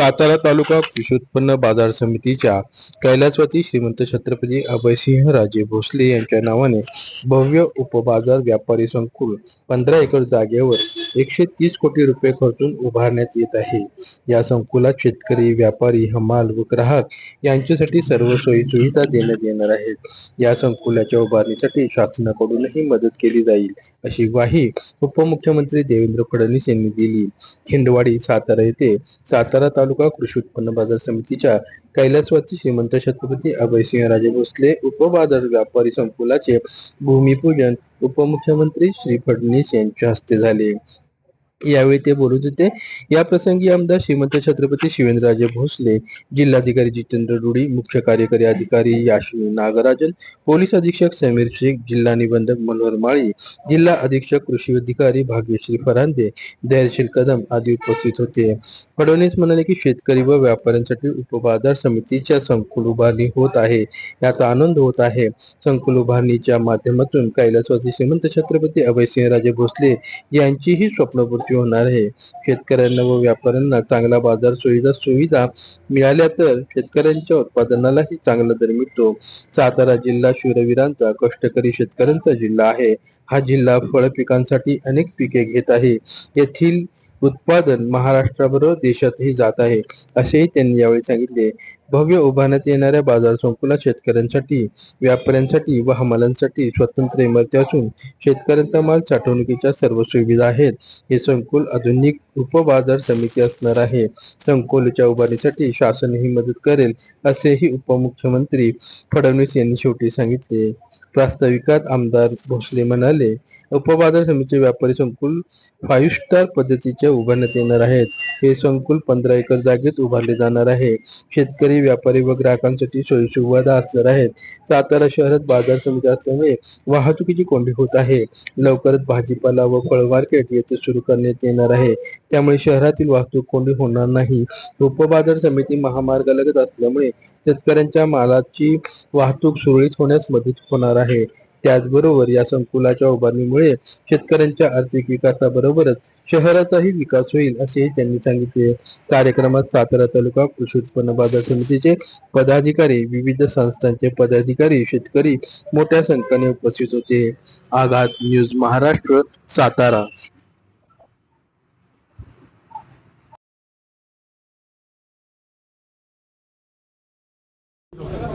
सातारा तालुका कृषी उत्पन्न बाजार समितीच्या कैलासवती श्रीमंत छत्रपती अभयसिंह राजे भोसले यांच्या नावाने भव्य उपबाजार व्यापारी संकुल पंधरा एकर जागेवर एकशे तीस कोटी रुपये खर्चून उभारण्यात येत आहे. या संकुलात शेतकरी व्यापारी हमाल व ग्राहक यांच्यासाठी सर्व सोयी सुविधा देण्यात येणार आहेत. या संकुलाच्या उभारणीसाठी शासनाकडूनही मदत केली जाईल अशी ग्वाही उपमुख्यमंत्री देवेंद्र फडणवीस यांनी दिली. खिंडवाडी सातारा येथे सातारा तालुका कृषी उत्पन्न बाजार समितीच्या कैलासवासी श्रीमंत छत्रपती अभयसिंहराजे भोसले उपबाजार व्यापारी संकुलाचे भूमिपूजन उपमुख्यमंत्री श्री फडणवीस यांच्या हस्ते झाले. यावेळी ते बोलत होते. या प्रसंगी आमदार श्रीमंत छत्रपती शिवेंद्रराजे भोसले जिल्हाधिकारी जितेंद्र रुडी मुख्य कार्यकारी अधिकारी याशिनी नागराजन पोलीस अधीक्षक समीर शेख जिल्हा निबंधक मनोहर माळी जिल्हा अधीक्षक कृषी अधिकारी भाग्यश्री फरांदे धैर्यशील कदम आदी उपस्थित होते. फडणवीस म्हणाले की शेतकरी व व्यापाऱ्यांसाठी उपबाजार समितीच्या संकुल उभारणी होत आहे. याचा आनंद होत आहे. संकुल उभारणीच्या माध्यमातून कैलासवासी श्रीमंत छत्रपती अभयसिंहराजे भोसले यांचीही स्वप्नपूर्ती होणार आहे. शेतकऱ्यांना व व्यापाऱ्यांना चांगला बाजार सुविधा सुविधा मिळाल्या तर शेतकऱ्यांच्या उत्पादनालाही चांगला दर मिळतो. सातारा जिल्हा शूरवीरांचा कष्टकरी शेतकऱ्यांचा जिल्हा आहे. हा जिल्हा फळ पिकांसाठी अनेक पिके घेत आहे. येथील उत्पादन महाराष्ट्राबरोबर देशातही जात आहे असेही त्यांनी यावेळी सांगितले. भव्य उभारण्यात येणाऱ्या बाजार संकुलात शेतकऱ्यांसाठी व्यापाऱ्यांसाठी व हमालांसाठी स्वतंत्र इमारती असून शेतकऱ्यांचा माल साठवणुकीच्या सर्व सुविधा आहेत. हे संकुल आधुनिक उपबाजार समिती असणार आहे. संकुलच्या उभारणीसाठी शासनही मदत करेल असेही उपमुख्यमंत्री फडणवीस यांनी शेवटी सांगितले. प्रास्ताविकात आमदार भोसले म्हणाले उपबाजार समितीचे व्यापारी संकुल फाईव्ह स्टार पद्धतीच्या उभारण्यात येणार आहेत. हे संकुल पंधरा एकर जागेत उभारले जाणार आहे. शेतकरी व्यापारी व ग्राहकांसाठी सोयीसुविधा असणार आहेत. सातारा शहरात बाजार समिती असल्यामुळे वाहतुकीची कोंडी होत आहे. लवकरच भाजीपाला व फळ मार्केट येथे सुरू करण्यात येणार आहे. त्यामुळे शहरातील वाहतूक कोंडी होणार नाही. उपबाजार समिती महामार्गालगत असल्यामुळे शेतकऱ्यांच्या मालाची वाहतूक सुरळीत होण्यास मदत होणार आहे. त्याचबरोबर या संकुलाच्या उभारणीमुळे शेतकऱ्यांच्या आर्थिक विकासाबरोबरच शहराचाही विकास होईल असेही त्यांनी सांगितले. कार्यक्रमात सातारा तालुका कृषी उत्पन्न बाजार समितीचे पदाधिकारी विविध संस्थांचे पदाधिकारी शेतकरी मोठ्या संख्येने उपस्थित होते. आघात न्यूज महाराष्ट्र सातारा.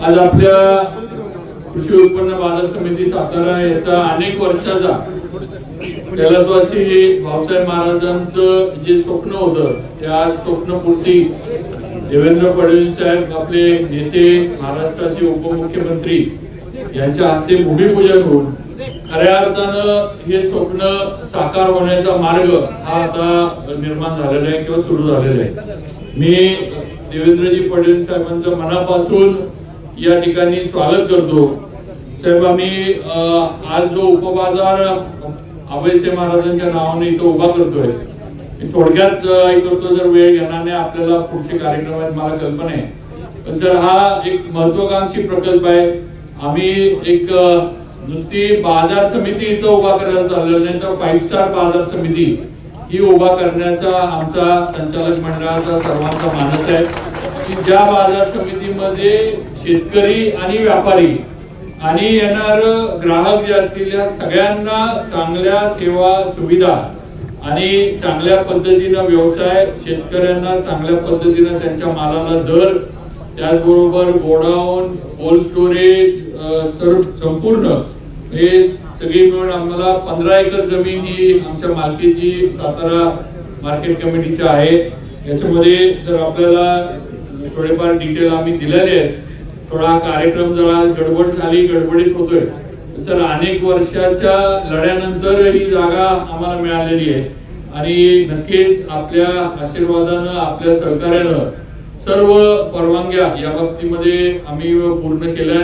आज आपल्या कृषी उत्पन्न बाजार समिती सातारा याचा अनेक वर्षाचा कैलासवासी भाऊसाहेब महाराजांचं जे स्वप्न होतं त्या स्वप्नपूर्ती. देवेंद्र फडणवीस साहेब आपले नेते महाराष्ट्राचे उपमुख्यमंत्री यांच्या हस्ते भूमिपूजन होऊन खऱ्या अर्थानं हे स्वप्न साकार होण्याचा मार्ग हा आता निर्माण झालेला आहे किंवा सुरू झालेला आहे. मी देवेंद्रजी फडणवीस साहेबांचं मनापासून या ठिकाणी स्वागत करतो. साहेब आम्ही आज जो उपबाजार अभयसे महाराजांच्या नावाने इथं उभा करतोय थोडक्यात हे करतो जर वेळ घेणार नाही आपल्याला पुढचे कार्यक्रम आहेत मला कल्पना आहे. पण सर हा एक महत्वाकांक्षी प्रकल्प आहे. आम्ही एक नुसती बाजार समिती इथं उभा करायला चाललेलं नाही तर फाईव्ह स्टार बाजार समिती ही उभा करण्याचा आमचा संचालक मंडळाचा सर्वांचा मानस आहे. की ज्या बाजार समितीमध्ये शेतकरी आणि व्यापारी आणि येणार ग्राहक जे असतील या सगळ्यांना चांगल्या सेवा सुविधा आणि चांगल्या पद्धतीनं व्यवसाय शेतकऱ्यांना चांगल्या पद्धतीनं त्यांच्या मालाला दर त्याचबरोबर गोडाऊन कोल्ड स्टोरेज सर्व संपूर्ण हे सगळी मिळून आम्हाला पंधरा एकर जमीन ही आमच्या मालकीची सातारा मार्केट कमिटीची आहे. याच्यामध्ये जर आपल्याला म्हणजे थोडेफार डिटेल आम्ही दिलेले आहेत. थोडा कार्यक्रम जरा गडबड झाली गडबडीत होतोय. तर अनेक वर्षाच्या लढ्यानंतर ही जागा आम्हाला मिळालेली आहे. आणि नक्कीच आपल्या आशीर्वादानं आपल्या सहकार्यानं सर्व परवानग्या या बाबतीमध्ये आम्ही पूर्ण केल्या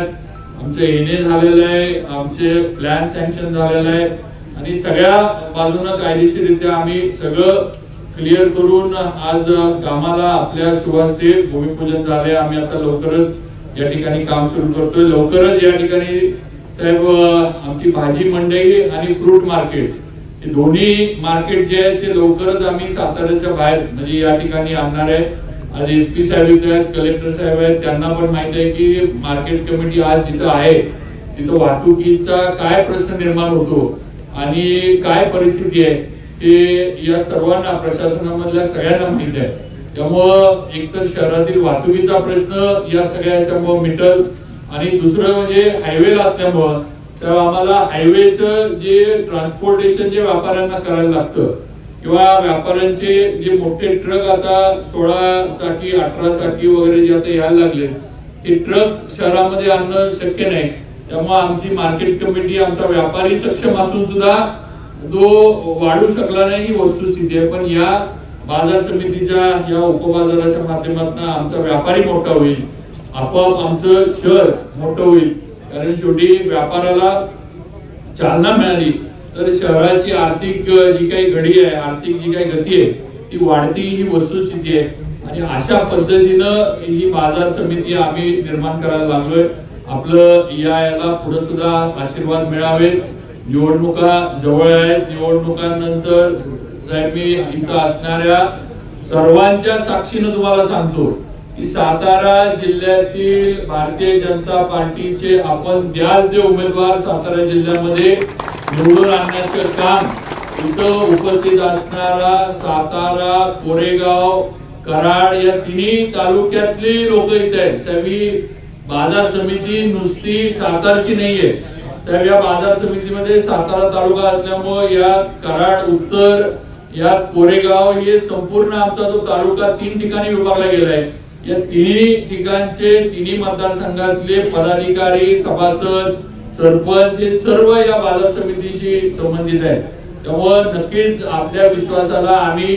आमचं एनए झालेलं आहे आमचे प्लॅन सँक्शन झालेलं आहे. आणि सगळ्या बाजूनं कायदेशीररित्या आम्ही सगळं क्लिअर करून आज कामाला आपल्या शुभास्ते भूमिपूजन झाले. आम्ही आता लवकरच या ठिकाणी काम सुरू करतोय. लवकरच या ठिकाणी साहेब आमची भाजी मंडई आणि फ्रूट मार्केट हे दोन्ही मार्केट जे आहे ते लवकरच आम्ही साताऱ्याच्या बाहेर म्हणजे या ठिकाणी आणणार आहे. आज एस पी साहेब इथे आहेत कलेक्टर साहेब आहेत त्यांना पण माहीत आहे की मार्केट कमिटी आज जिथं आहे तिथं वाहतुकीचा काय प्रश्न निर्माण होतो आणि काय परिस्थिती आहे हे या सर्वांना प्रशासनामधल्या सगळ्यांना माहीत आहे. त्यामुळं एकतर शहरातील वाहतुकीचा प्रश्न या सगळ्याच्यामुळं मिटल आणि दुसरं म्हणजे हायवेला असल्यामुळं तर आम्हाला हायवेचं जे ट्रान्सपोर्टेशन जे व्यापाऱ्यांना करायला लागतं किंवा व्यापाऱ्यांचे जे मोठे ट्रक आता सोळा चाकी अठरा चाकी वगैरे जे आता यायला लागले ते ट्रक शहरामध्ये आणणं शक्य नाही. त्यामुळे आमची मार्केट कमिटी आमचा व्यापारी सक्षम असून सुद्धा जो वाढू शकला नाही ही वस्तुस्थिती आहे. पण या बाजार समितीच्या या उपबाजाराच्या माध्यमातून आमचा व्यापारी मोठा होईल. आपोआप आमचं शहर मोठं होईल. कारण शेवटी व्यापाराला चालना मिळाली तर शहराची आर्थिक जी काही घडी आहे आर्थिक जी काही गती आहे ती वाढती ही वस्तुस्थिती आहे. आणि अशा पद्धतीनं ही बाजार समिती आम्ही निर्माण करायला लागलोय. आपलं या याला पुढे सुद्धा आशीर्वाद मिळावे निवडणुका जवळ आहेत. निवडणुकांनंतर साहेब मी इथं असणाऱ्या सर्वांच्या साक्षीनं तुम्हाला सांगतो की सातारा जिल्ह्यातील भारतीय जनता पार्टीचे आपण द्याल ते उमेदवार सातारा जिल्ह्यामध्ये निवडून आणण्याचं काम इथं उपस्थित असणारा सातारा कोरेगाव कराड या तिन्ही तालुक्यातली लोक इथे आहेत. साहेब बाजार समिती नुसती सातारची नाहीये. तर या बाजार समितीमध्ये सातारा तालुका असल्यामुळे यात कराड उत्तर यात कोरेगाव हे संपूर्ण आमचा जो तालुका तीन ठिकाणी विभागला गेला आहे या तिन्ही ठिकाणचे तिन्ही मतदारसंघातले पदाधिकारी सभासद सरपंच हे सर्व या बाजार समितीशी संबंधित आहेत. त्यामुळं नक्कीच आपल्या विश्वासाला आम्ही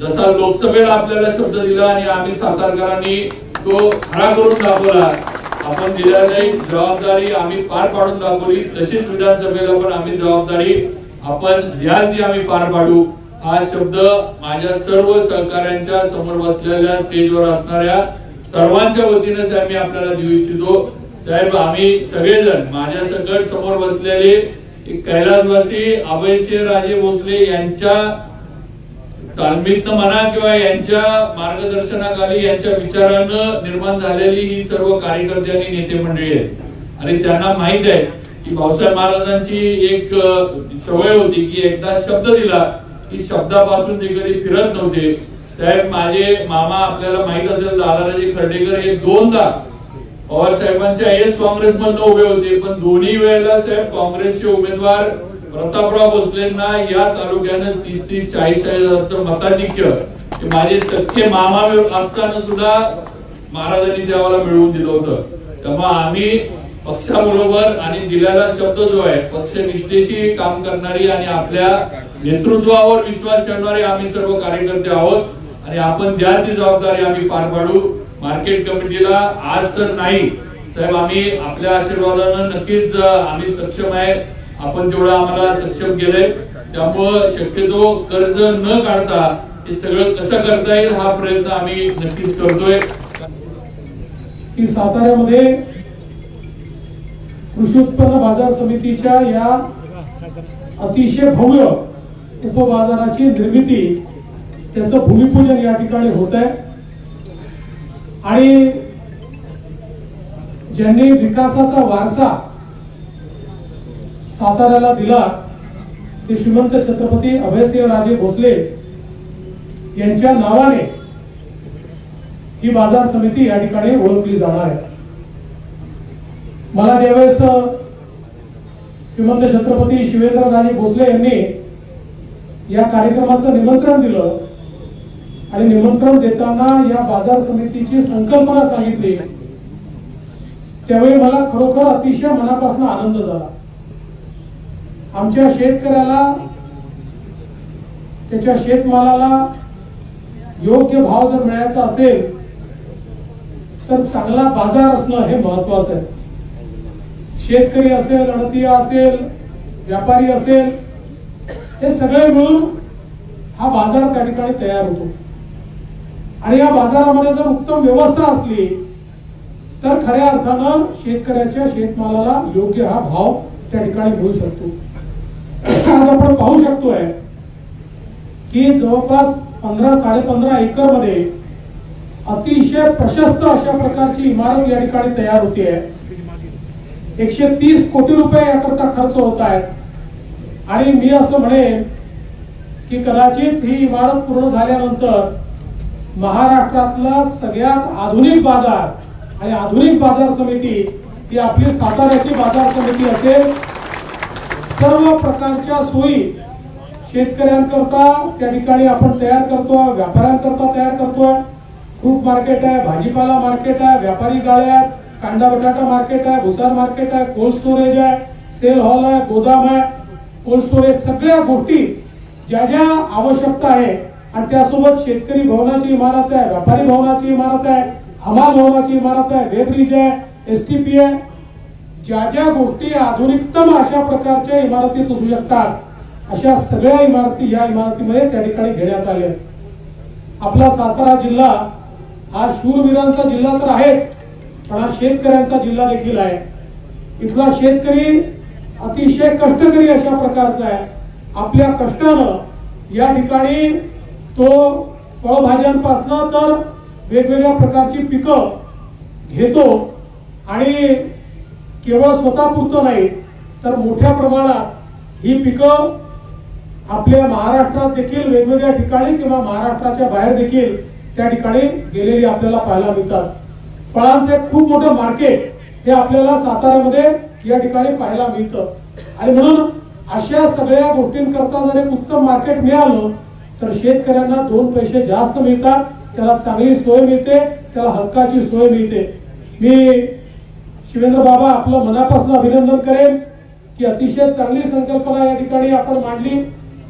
जसा लोकसभेला आपल्याला शब्द दिला आणि आम्ही सातारकरांनी तो खरा करून दाखवला आपण दिलेली जबाबदारी आम्ही पार पाडून दाखवली. तशीच विधानसभेला पण आम्ही जबाबदारी आपण ध्यान ती आम्ही पार पाडू. हा शब्द माझ्या सर्व सहकाऱ्यांच्या समोर बसलेल्या स्टेजवर असणाऱ्या सर्वांच्या वतीनं साहेब मी आपल्याला देऊ इच्छितो. साहेब आम्ही सगळेजण माझ्या सकट समोर बसलेले कैलासवासी अभयसिंह राजे भोसले यांच्या तालमीतनं म्हणा किंवा यांच्या मार्गदर्शनाखाली यांच्या विचारानं निर्माण झालेली ही सर्व कार्यकर्ते आणि नेते मंडळी आहेत. आणि त्यांना माहीत आहे की भाऊसाहेब महाराजांची एक सवय होती की एकदा शब्द दिला की शब्दापासून ते कधी फिरत नव्हते. साहेब माझे मामा आपल्याला माहीत असेल दादाराजे खर्डेकर हे दोनदा पवार साहेबांच्या एस काँग्रेस मधनं उभे होते. पण दोन्ही वेळेला साहेब काँग्रेसचे उमेदवार प्रतापराव भोसलेंना या तालुक्यानं तीस तीस चाळीस हजारचं मताधिक्य. माझे सख्खे मामा असताना सुद्धा महाराजांनी देवाला मिळवून दिलं होतं. त्यामुळे आम्ही पक्षाबरोबर आणि दिलेला शब्द जो आहे पक्षनिष्ठेशी काम करणारी आणि आपल्या नेतृत्वावर विश्वास ठेवणारे आम्ही सर्व कार्यकर्ते आहोत. आणि आपण द्या ती जबाबदारी आम्ही पार पाडू मार्केट कमिटीला आज तर नाही. साहेब आम्ही आपल्या आशीर्वादानं नक्कीच आम्ही सक्षम आहे. आपण तेवढं आम्हाला सक्षम केलंय त्यामुळं शक्यतो कर्ज न काढता हे सगळं कसं करता येईल हा प्रयत्न आम्ही नक्कीच करतोय. की साताऱ्यामध्ये कृषी उत्पन्न बाजार समितीच्या या अतिशय भव्य उपबाजाराची निर्मिती त्याचं भूमिपूजन या ठिकाणी होत आहे. आणि ज्यांनी विकासाचा वारसा साताऱ्याला दिला ते श्रीमंत छत्रपती अभयसिंह राजे भोसले यांच्या नावाने ही बाजार समिती या ठिकाणी ओळखली जाणार आहे. मला ज्यावेळेस श्रीमंत छत्रपती शिवेंद्रराजे भोसले यांनी या कार्यक्रमाचं निमंत्रण दिलं आणि निमंत्रण देताना या बाजार समितीची संकल्पना सांगितली. त्यावेळी मला खरोखर अतिशय मनापासून आनंद झाला. आमच्या शेतकऱ्याला त्याच्या शेतमालाला योग्य भाव जर मिळायचा असेल तर चांगला बाजार असणं हे महत्वाचं आहे. शेतकरी असेल अडतीय असेल व्यापारी असेल हे सगळे मिळून हा बाजार त्या ठिकाणी तयार होतो. आणि या बाजारामध्ये जर उत्तम व्यवस्था असली तर खऱ्या अर्थानं शेतकऱ्याच्या शेतमालाला योग्य हा भाव त्या ठिकाणी मिळू शकतो. आज आपण पाहू शकतोय की जवळपास पंधरा साडेपंधरा एकरमध्ये अतिशय प्रशस्त अशा प्रकारची इमारत या ठिकाणी तयार होती आहे एकशे तीस कोटी रुपये याकरता खर्च होत आहेत. आणि मी असं म्हणेन की कदाचित ही इमारत पूर्ण झाल्यानंतर महाराष्ट्रातला सगळ्यात आधुनिक बाजार आणि आधुनिक बाजार समिती ही आपली साताऱ्याची बाजार समिती असेल सर्व प्रकारच्या सोयी शेतकऱ्यांकरता त्या ठिकाणी आपण तयार करतोय व्यापाऱ्यांकरता तयार करतोय. फ्रूट मार्केट आहे भाजीपाला मार्केट आहे व्यापारी गाळ्या आहेत कांदा बटाटा मार्केट आहे भुसार मार्केट आहे कोल्ड स्टोरेज आहे सेल हॉल आहे गोदाम आहे. कोल्ड स्टोरेज सगळ्या गोष्टी ज्या ज्या आवश्यकता आहे आणि त्यासोबत शेतकरी भवनाची इमारत आहे व्यापारी भवनाची इमारत आहे हमाल भवनाची इमारत आहे वेब्रिज आहे एसटीपी आहे ज्या ज्या गोष्टी आधुनिकतम अशा प्रकारच्या इमारती असू शकतात अशा सगळ्या इमारती या इमारतीमध्ये त्या ठिकाणी घेण्यात आल्या आपला सातारा जिल्हा हा शूरवीरांचा जिल्हा तर आहेच पण हा शेतकऱ्यांचा जिल्हा देखील आहे. इथला शेतकरी अतिशय कष्टकरी अशा प्रकारचा आहे. आपल्या कष्टानं या ठिकाणी तो फळभाज्यांपासनं तर वेगवेगळ्या प्रकारची पिकं घेतो आणि केवळ स्वतःपुरतं नाही तर मोठ्या प्रमाणात ही पिकं आपल्या महाराष्ट्रात देखील वेगवेगळ्या ठिकाणी किंवा महाराष्ट्राच्या बाहेर देखील त्या ठिकाणी गेलेली आपल्याला पाहायला मिळतात. फळांचे खूप मोठं मार्केट हे आपल्याला साताऱ्यामध्ये या ठिकाणी पाहायला मिळतं. आणि म्हणून अशा सगळ्या गोष्टींकरता जर एक उत्तम मार्केट मिळालं तर शेतकऱ्यांना दोन पैसे जास्त मिळतात त्याला चांगली सोय मिळते त्याला हक्काची सोय मिळते. मी शिवेंद्र बाबा आपलं मनापासून अभिनंदन करेन की अतिशय चांगली संकल्पना या ठिकाणी आपण मांडली.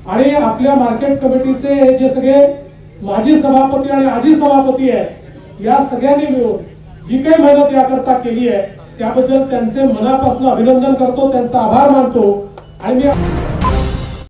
आणि आपल्या मार्केट कमिटीचे हे जे सगळे माजी सभापती आणि आजी सभापती आहेत या सगळ्यांनी मिळून जी काही मेहनत याकरता केली आहे त्याबद्दल त्यांचे मनापासून अभिनंदन करतो त्यांचा आभार मानतो. आणि मी